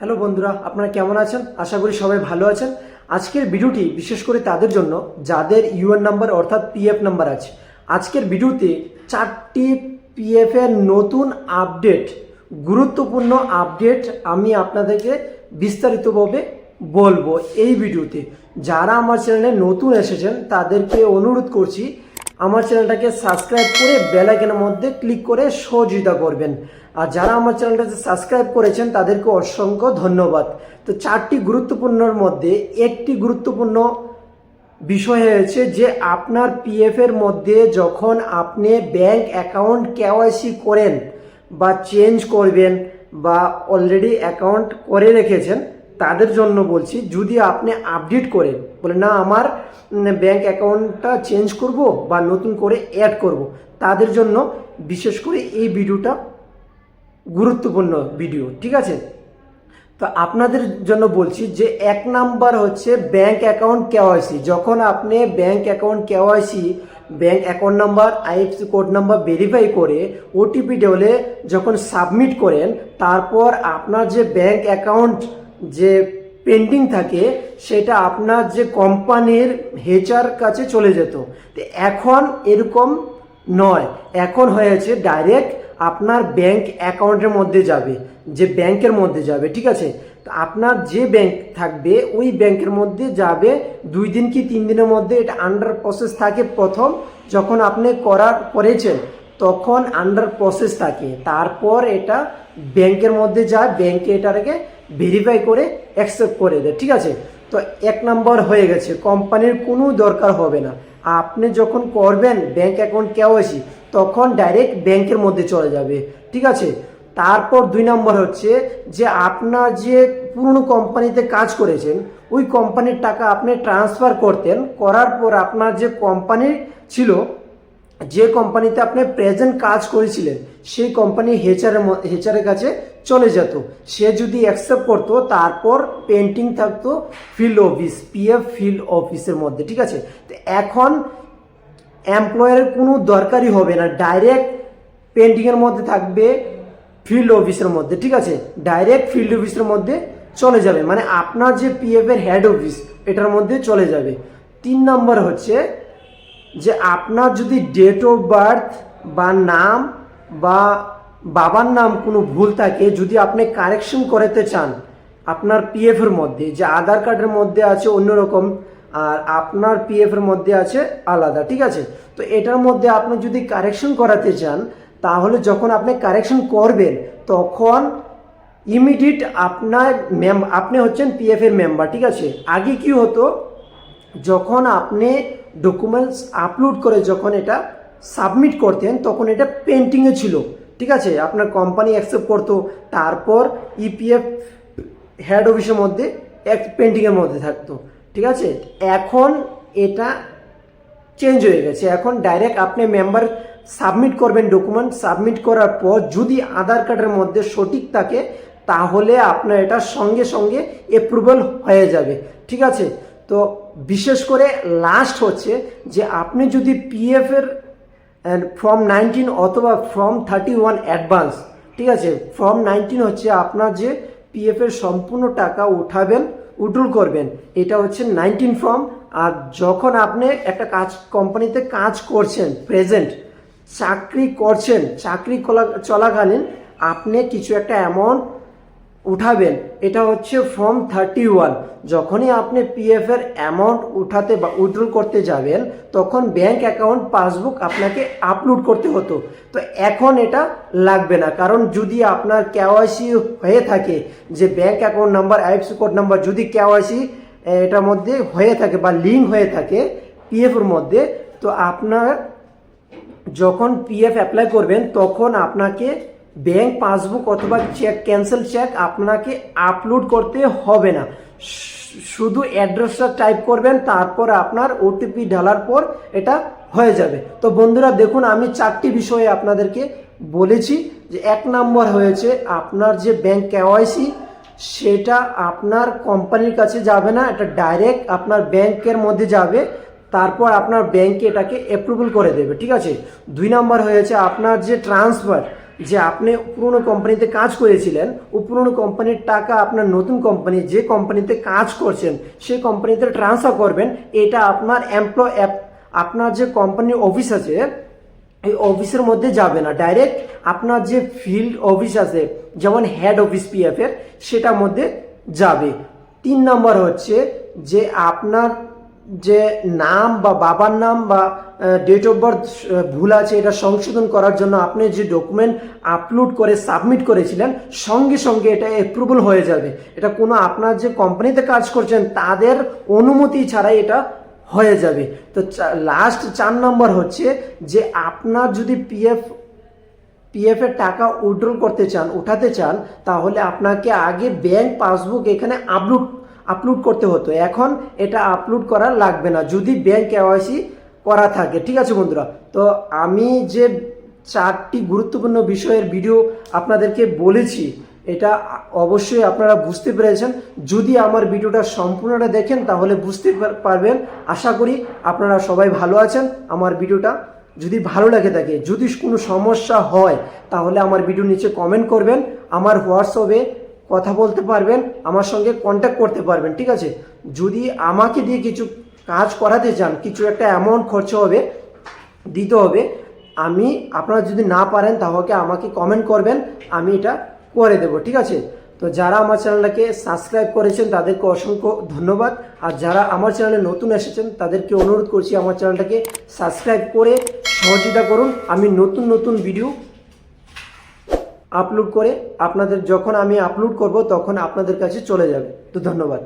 Hello বন্ধুরা, আপনারা কেমন আছেন? আশা করি সবাই ভালো আছেন। আজকের ভিডিওটি বিশেষ করে তাদের জন্য, যাদের ইউএন নাম্বার অর্থাৎ পিএফ নাম্বার আছে। আজকের ভিডিওতে চারটি পিএফ এর নতুন আপডেট গুরুত্বপূর্ণ আপডেট আমি আপনাদেরকে বিস্তারিতভাবে বলব এই ভিডিওতে। যারা আমার চ্যানেলে নতুন এসেছেন, তাদেরকে অনুরোধ করছি আমার চ্যানেলটাকে সাবস্ক্রাইব করে বেল আইকনের মধ্যে ক্লিক করে সহযোগিতা করবেন। আর যারা আমার চ্যানেলটাকে সাবস্ক্রাইব করেছেন, তাদেরকে অসংখ্য ধন্যবাদ। তো চারটি গুরুত্বপূর্ণর মধ্যে একটি গুরুত্বপূর্ণ বিষয় হয়েছে যে, আপনার পিএফ এর মধ্যে যখন আপনি ব্যাংক অ্যাকাউন্ট কেওয়াইসি করেন বা চেঞ্জ করবেন বা অলরেডি অ্যাকাউন্ট করে রেখেছেন তাদের জন্য বলছি, যদি আপনি আপডেট করেন, বলে, না, আমার ব্যাংক অ্যাকাউন্টটা চেঞ্জ করব বা নতুন করে অ্যাড করব। তাদের জন্য বিশেষ করে এই ভিডিওটা গুরুত্বপূর্ণ ভিডিও, ঠিক আছে? তো আপনাদের জন্য বলছি যে, এক নাম্বার হচ্ছে ব্যাংক অ্যাকাউন্ট কেওয়াইসি যখন আপনি bank account KYC bank account number IFSC code number verify করে ওটিপি ডেলে যখন সাবমিট করেন, তারপর আপনার যে ব্যাংক অ্যাকাউন্ট যে পেন্ডিং থাকে, সেটা আপনার যে কোম্পানির হেচার কাছে চলে যেত। তো এখন এরকম নয়। এখন হয়েছে ডাইরেক্ট আপনার ব্যাংক অ্যাকাউন্টের মধ্যে যাবে, যে ব্যাংকের মধ্যে যাবে, ঠিক আছে? তো আপনার যে ব্যাংক থাকবে, ওই ব্যাংকের মধ্যে যাবে দুই দিন কি তিন দিনের মধ্যে, এটা আন্ডার প্রসেস থাকে প্রথম। যখন আপনি করার করেছেন, তখন আন্ডার প্রসেস থাকে। তারপর এটা ব্যাংকের মধ্যে যায় ব্যাংকে এটাকে ভেরিফাই করে অ্যাকসেপ্ট করে দেয়, ঠিক আছে? তো এক নম্বর হয়ে গেছে কোম্পানির কোনো দরকার হবে না। আপনি যখন করবেন ব্যাংক অ্যাকাউন্ট কেওয়াইসি তখন ডাইরেক্ট ব্যাংকের মধ্যে চলে যাবে, ঠিক আছে? তারপর দুই নম্বর হচ্ছে যে আপনার যে পুরনো কোম্পানিতে কাজ করেছেন, ওই কোম্পানির টাকা আপনি ট্রান্সফার করতেন, করার পর আপনার যে কোম্পানি ছিল যে কোম্পানিতে আপনি প্রেজেন্ট কাজ করেছিলেন, সেই কোম্পানি হেচারের হেচারের কাছে চলে যেত। সে যদি অ্যাকসেপ্ট করতো, তারপর পেন্টিং থাকতো ফিল্ড অফিস পিএফ ফিল্ড অফিসের মধ্যে, ঠিক আছে? তো এখন এমপ্লয়ারের কোনো দরকারই হবে না। ডাইরেক্ট পেন্টিংয়ের মধ্যে থাকবে ফিল্ড অফিসের মধ্যে, ঠিক আছে? ডাইরেক্ট ফিল্ড অফিসের মধ্যে চলে যাবে। মানে আপনার যে পিএফ এর হেড অফিস এটার মধ্যে চলে যাবে। তিন নম্বর হচ্ছে যে আপনার যদি ডেট অফ বার্থ বা নাম বা বাবার নাম কোনো ভুল থাকে, যদি আপনি কারেকশন করাতে চান, আপনার পিএফ এর মধ্যে, যে আধার কার্ডের মধ্যে আছে অন্যরকম আর আপনার পিএফ এর মধ্যে আছে আলাদা, ঠিক আছে? তো এটার মধ্যে আপনি যদি কারেকশন করাতে চান, তাহলে যখন আপনি কারেকশন করবেন, তখন ইমিডিয়েট আপনার মেম আপনি হচ্ছেন পিএফ এর মেম্বার ঠিক আছে? আগে কি হতো? যখন আপনি ডকুমেন্টস আপলোড করে যখন এটা সাবমিট করতেন, তখন এটা পেন্টিংয়ে ছিল। ঠিক আছে? আপনার কোম্পানি অ্যাকসেপ্ট করতো, তারপর ইপিএফ হেড অফিসের মধ্যে এক পেন্টিংয়ের মধ্যে থাকতো। ঠিক আছে? এখন এটা চেঞ্জ হয়ে গেছে। এখন ডাইরেক্ট আপনি মেম্বার সাবমিট করবেন ডকুমেন্ট সাবমিট করার পর যদি আধার কার্ডের মধ্যে সঠিক থাকে, তাহলে আপনার এটা সঙ্গে সঙ্গে অ্যাপ্রুভাল হয়ে যাবে। ঠিক আছে? তো বিশেষ করে লাস্ট হচ্ছে যে আপনি যদি পিএফ এর ফর্ম নাইনটিন অথবা ফর্ম থার্টি ওয়ান অ্যাডভান্স ঠিক আছে? ফর্ম নাইনটিন হচ্ছে আপনার যে পিএফ এর সম্পূর্ণ টাকা উঠাবেন উড্রল করবেন, এটা হচ্ছে নাইনটিন ফর্ম আর যখন আপনি একটা কাজ, কোম্পানিতে কাজ করছেন প্রেজেন্ট চাকরি করছেন, চাকরি কলা- চলাকালীন, আপনি কিছু একটা অ্যামাউন্ট উঠাবেন। এটা হচ্ছে ফর্ম থার্টি ওয়ান যখনই আপনি পিএফ এর অ্যামাউন্ট উঠাতে বা উইথড্রল করতে যাবেন, তখন ব্যাংক অ্যাকাউন্ট পাসবুক আপনাকে আপলোড করতে হতো। তো এখন এটা লাগবে না। কারণ যদি আপনার কেওয়াইসি হয়ে থাকে, যে bank account number IFSC code number যদি কেওয়াইসি এটার মধ্যে হয়ে থাকে বা লিঙ্ক হয়ে থাকে পিএফ এর মধ্যে, তো আপনার যখন পিএফ অ্যাপ্লাই করবেন, তখন আপনাকে ব্যাংক পাসবুক অথবা চেক ক্যান্সেল চেক আপনাকে আপলোড করতে হবে না। শুধু অ্যাড্রেসটা টাইপ করবেন, তারপর আপনার ওটিপি ঢালার পর এটা হয়ে যাবে। তো বন্ধুরা, দেখুন, আমি চারটি বিষয়ে আপনাদেরকে বলেছি যে এক নম্বর হয়েছে আপনার যে ব্যাংক কেওয়াইসি সেটা আপনার কোম্পানির কাছে যাবে না, এটা ডাইরেক্ট আপনার ব্যাংকের মধ্যে যাবে, তারপর আপনার ব্যাংকে এটাকে অ্যাপ্রুভাল করে দেবে, ঠিক আছে? দুই নম্বর হয়েছে আপনার যে ট্রান্সফার যে আপনি পুরনো কোম্পানিতে কাজ করেছিলেন, ও পুরনো কোম্পানির টাকা আপনার নতুন কোম্পানি, যে কোম্পানিতে কাজ করছেন, সেই কোম্পানিতে ট্রান্সফার করবেন, এটা আপনার এমপ্লয় অ্যাপ আপনার যে কোম্পানির অফিস আছে, এই অফিসের মধ্যে যাবে না। ডাইরেক্ট আপনার যে ফিল্ড অফিস আছে, যেমন হেড অফিস পিএফ এর, সেটার মধ্যে যাবে। তিন নম্বর হচ্ছে যে আপনার যে নাম বা বাবার নাম বা ডেট অফ বার্থ ভুল আছে, এটা সংশোধন করার জন্য আপনি যে ডকুমেন্ট আপলোড করে সাবমিট করেছিলেন, সঙ্গে সঙ্গে এটা অ্যাপ্রুভাল হয়ে যাবে। এটা কোনো আপনার যে কোম্পানিতে কাজ করছেন, তাদের অনুমতি ছাড়াই এটা হয়ে যাবে। তো লাস্ট চার নম্বর হচ্ছে যে আপনার যদি পিএফ পিএফ এর টাকা উইড্রল করতে চান, উঠাতে চান, তাহলে আপনাকে আগে ব্যাংক পাসবুক এখানে আপলোড আপলোড করতে হতো। এখন এটা আপলোড করা লাগবে না, যদি ব্যাংক কেওয়াইসি করা থাকে। ঠিক আছে বন্ধুরা? তো আমি যে চারটি গুরুত্বপূর্ণ বিষয়ের ভিডিও আপনাদেরকে বলেছি, এটা অবশ্যই আপনারা বুঝতে পেরেছেন। যদি আমার ভিডিওটা সম্পূর্ণটা দেখেন, তাহলে বুঝতে পারবেন। আশা করি আপনারা সবাই ভালো আছেন। আমার ভিডিওটা যদি ভালো লাগে থাকে, যদি কোনো সমস্যা হয়, তাহলে আমার ভিডিও নিচে কমেন্ট করবেন। আমার হোয়াটসঅ্যাপে কথা বলতে পারবেন, আমার সঙ্গে কন্ট্যাক্ট করতে পারবেন, ঠিক আছে? যদি আমাকে দিয়ে কিছু কাজ করাতে চান, কিছু একটা অ্যামাউন্ট খরচ হবে, দিতে হবে, আমি, আপনারা যদি না পারেন, তাহলে আমাকে কমেন্ট করবেন, আমি এটা করে দেব, ঠিক আছে? তো যারা আমার চ্যানেলটাকে সাবস্ক্রাইব করেছেন, তাদেরকে অসংখ্য ধন্যবাদ। আর যারা আমার চ্যানেলে নতুন এসেছেন, তাদেরকে অনুরোধ করছি, আমার চ্যানেলটাকে সাবস্ক্রাইব করে সহযোগিতা করুন। আমি নতুন নতুন ভিডিও আপলোড করে আপনাদের যখন আমি আপলোড করব তখন আপনাদের কাছে চলে যাবে। তো ধন্যবাদ।